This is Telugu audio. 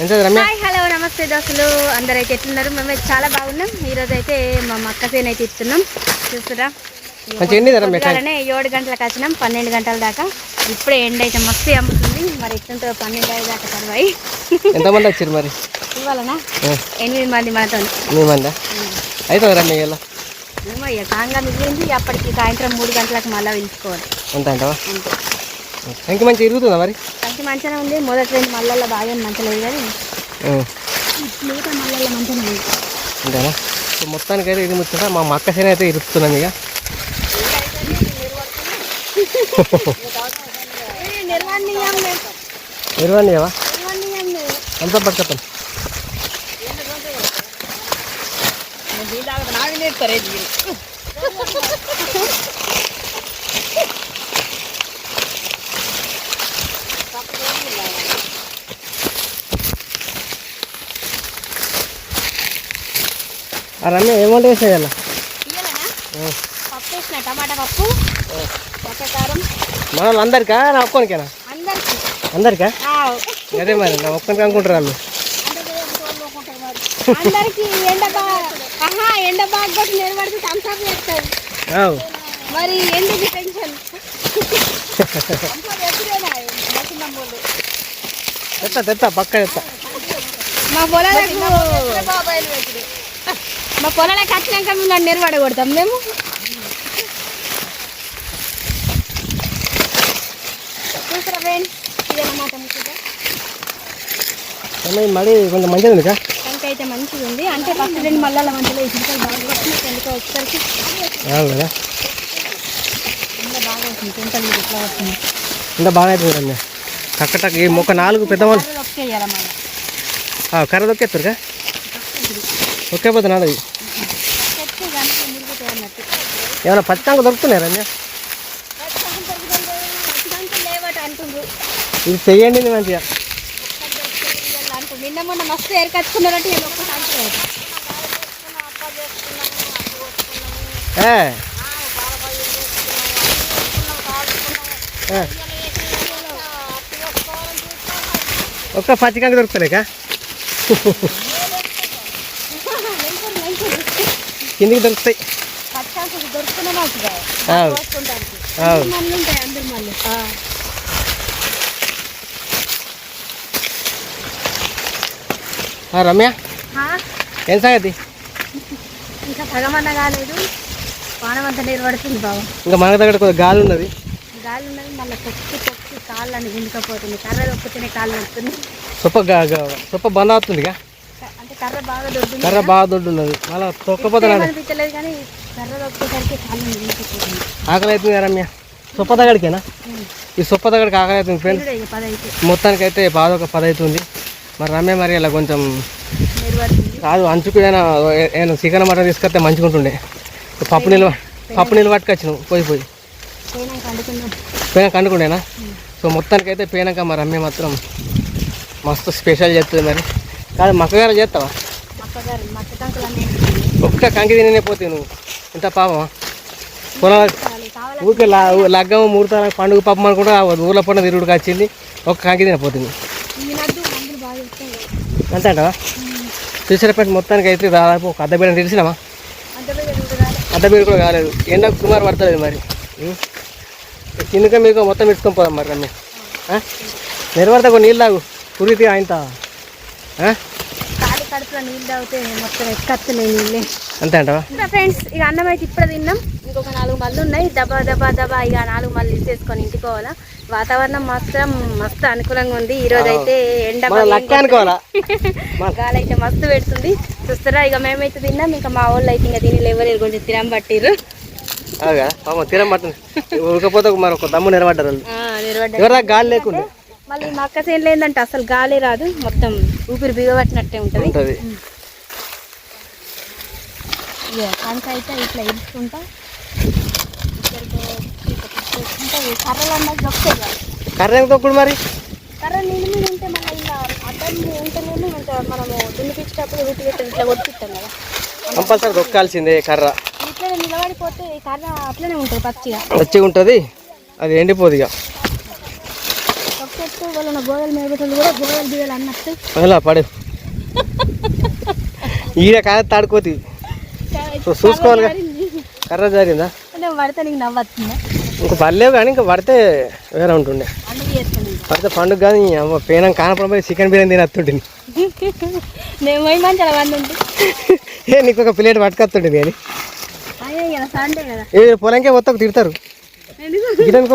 హాయ్ హలో నమస్తే దోస్తులు. అందరైతే ఎట్లున్నారు? మేమైతే చాలా బాగున్నాం. ఈరోజు అయితే మా మక్క సేన అయితే ఇస్తున్నాం. చూస్తురా? ఏడు గంటలకు వచ్చినాం. పన్నెండు గంటల దాకా. ఇప్పుడే ఎండ అయితే మస్తు అమ్ముతుంది. మరి ఎట్లుంటుందో పన్నెండు ఐదు దాకా తర్వాయి. ఎంతమంది వచ్చారు మరి? ఇవ్వాలనా? ఎనిమిది మంది మనతో మీ మందా? అవుతుంది రమ్య ఇలా ఏమో ఇక కాంగా మిగిలింది. అప్పటికి సాయంత్రం మూడు గంటలకు మళ్ళీ పిలుచుకోవాలి. అంత అంటావా? ఇంక మంచిగా ఇరుగుతుందా మరి? కంచి మంచిగానే ఉంది. మొదటి రెండు మళ్ళల్లో బాగా మంచలేదు కానీ మిగతా మళ్ళల్లో మంచిగా ఉంది అంతేనా? సో మొత్తానికి అయితే ఇది ముచ్చట. మా మక్క సేన అయితే ఇరుస్తున్నాం ఇక. నిర్వాణీయంలే ఇరవండి ఏవా నిర్వాణీయంలే అంతా రమ్య ఏమంటే వేసేయాల పప్పు వేసిన టమాటా పప్పు మన వాళ్ళందరికా నా ఒక్కనికేనా? అందరికి. అందరికా? అదే మరి నా ఒక్కరికి అనుకుంటారు వాళ్ళు అందరికి ఎండ బాగా ఎండ బాగా కొట్టి నిలబడితే థమ్స్అప్ చేస్తుంది ఆవ్. మరి ఎందుకు టెన్షన్ తెత్తా తెత్తా పక్క తెత్తా మా పొలాలకు మా పొలాలకు వచ్చినాక మేము. నన్ను నిలబడ కొడతాం మేము మడి కొంచెం మంచిగా ఉంది కా కనుక అయితే మంచిగా ఉంది. అంటే ఫస్ట్ రెండు మళ్ళా మంచిగా ఇసుక బాగా ఎందుకో ఎండ బాగా వస్తుంది ఇంకా బాగా అవుతుంది రమ్య ఈ మొక్క నాలుగు పెద్ద వాళ్ళు కర్ర దొక్కేస్తారు ఒకే పోతే నాది ఏమైనా పచ్చికాంక దొరుకుతున్నాయి రమ్య? ఇది చెయ్యండి మంచిగా. నిన్న మొన్న మస్తు ఏ ఏ. ఒక్క పచ్చికాంక దొరుకుతలేక కిందికి దొరుకుతాయి. రమ్య. ఏం సంగతి? ఇంకా సగమన్న కాలేదు. పానమంతా నిలబడుతుంది బాబు. ఇంకా మన దగ్గర కొద్దిగా గాలి ఉన్నది. గాలి ఉన్నది మళ్ళీ కాళ్ళని గుంజుకపోతుంది కర్ర దొక్కుతూనే కాళ్ళు నొస్తుంది సొప్ప సొప్ప బంద్ అవుతుంది ఇక. అంటే కర్ర బాగా దొడ్డుంది కర్ర బాగా దొడ్డు ఉన్నది మళ్ళీ తొక్కపోతే అనిపించలేదు కానీ కర్ర దొక్కేసరికి కాళ్ళు గుంజుకపోతుంది ఆకలి అవుతుంది రమ్య? సొప్ప ఈ సొప్ప దగ్గడికి ఆకలి అవుతుంది ఫ్రెండ్స్ మొత్తానికి అయితే. బాధ ఒక పది అవుతుంది. మరి రమ్య మరి ఇలా కొంచెం కాదు అంచుకు ఏమైనా ఏమైనా చికెన్ మటన్ తీసుకొస్తే మంచిగా ఉంటుండే పప్పు నిల్వ పప్పు నిల్వ పట్టుకొచ్చినావు పోయి పోయి. పోయినాక అనుకుండేనా సో మొత్తానికి అయితే పోయినాక మరి రమ్య మాత్రం మస్తు స్పెషల్ చేస్తుంది మరి. కాదు మక్కగారు చేస్తావా? ఒక్క కంకి తినే పోతే నువ్వు. ఇంత పాపమా? కావాలి ఊరికే లా లగ్గం ముహూర్తాలకు పండుగ పాపం అనుకుంటా ఊర్లో పండుగ తిరుగుడుకు వచ్చింది ఒక్క కంకి తినపోతుంది అంతే అంటావా? చూసేటప్పటి మొత్తానికి అయితే దాదాపు ఒక అర్ధ బీడ తెలిసినామా అంత పెద్ద గుడ్డు కాదు అర్ధ బీడ కూడా కాలేదు. ఎండ సుమారు పడతలేదు మరి? కిందక మీకు మొత్తం ఇచ్చుకొని పోదాం మరి రమ్య. నిర్వర్త కొన్ని నీళ్ళు తాగు. కురితి ఆయనత కాడి కడుపులో నీళ్ళు తాగితే మొత్తం ఎక్కత్తున్నాయి నీళ్ళే. అంతే అంటావా? ఫ్రెండ్స్ ఇక అన్నం అయితే ఇప్పుడు తిన్నాం. ఇంకొక నాలుగు మళ్ళీ ఉన్నాయి. దబా దబా దబా ఇక నాలుగు మళ్ళీ తీసేసుకొని ఇంటికి పోవాలా. వాతావరణం మాత్రం మస్తు అనుకూలంగా ఉంది. ఈ రోజు అయితే ఎండ గాలి అయితే మస్తు పెడుతుంది. చూస్తారా ఇక మేమైతే తిన్నాం. ఇంకా మా వాళ్ళు అయితే ఇంకా తిని లేవలేరు కొంచెం తినం పట్టిర్రు. అవుగా? పాపం ఉడకపోతే మరి ఒక దమ్ము నిలబడ్డారు వాళ్ళు. ఎవరా గాలి లేకుండా? మళ్ళీ మా అక్క చేనులో ఏంటంటే అసలు గాలి రాదు. మొత్తం ఊపిరి బిగబట్టినట్టే ఉంటుంది. ఉంటుంది. అయితే ఇట్లా ఇరుచుకుంటా. కర్ర తొక్కుడు మరి? కర్ర నీళ్ళ మీద ఉంటే మళ్ళీ ఇలా అడ్డం ఉంటేనేమో ఇంకా మనము దున్నిపించేటప్పుడు పెట్టి ఇట్లా కొట్టిస్తాం కదా. కంపల్సరీ దొక్కాల్సిందే కర్ర. ఇట్లా కర్ర అట్లనే ఉంటుంది పచ్చిగా. ఉంటుంది? అది ఎండిపోదు ఇక. కూడా అన్నట్టు. అలా పడు. ఈడ కాదు తాడుకోతి. చూ- చూసుకోవాలిగా కర్ర జరిగిందా అంటే పడితే నీకు నవ్వుతుందా ఇంక పర్లేవు కానీ ఇంకా పడితే వేరే ఉంటుండే. పడితే పండుగ కానీ పేనం కానప్పుడు పోయి చికెన్ బిర్యానీ తినత్తుంటుంది నేను మంచి ఏ నీకు ఒక ప్లేట్ పట్టుకొస్తుంటుంది కానీ. ఏ పొలంకే మొత్తం తిడతారు. ఎందుకు? గిడానికి